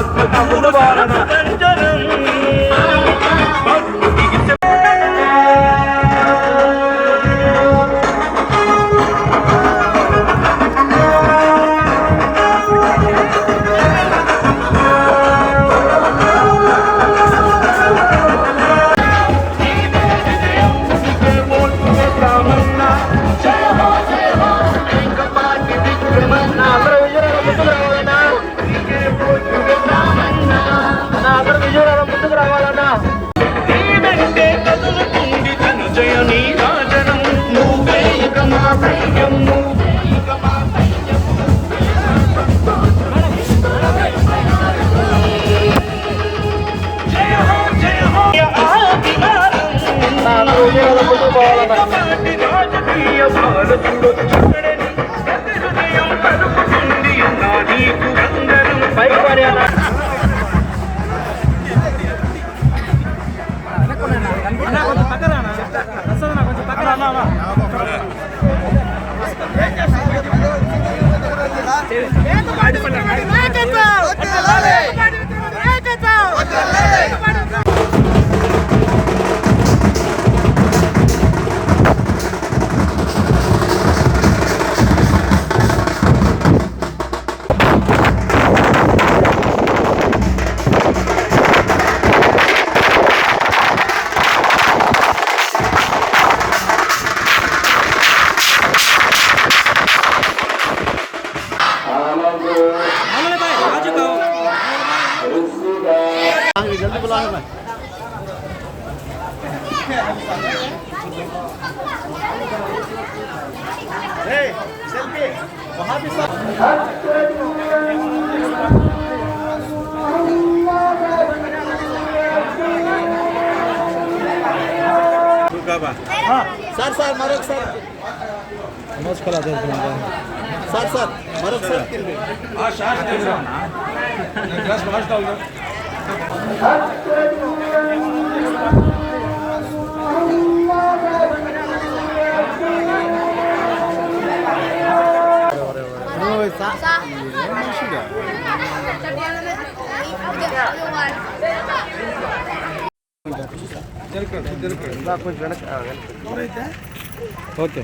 Hospital ముడుబారణ అందరూ Vijayawada sir sir మరొకసారి sir sir మరొకసారి తిరిగి.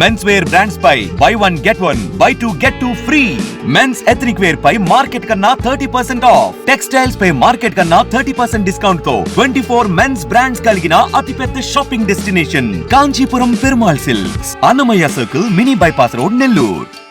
Men's wear brands పై buy one get one buy two get two free men's ethnic wear పై market కన్నా thirty percent off textiles పై market కన్నా thirty percent డిస్కౌంట్తో twenty four men's brands కలిగిన అతిపెద్ద shopping destination Kanchipuram Perumal silks Annamayya circle mini bypass road Nellore.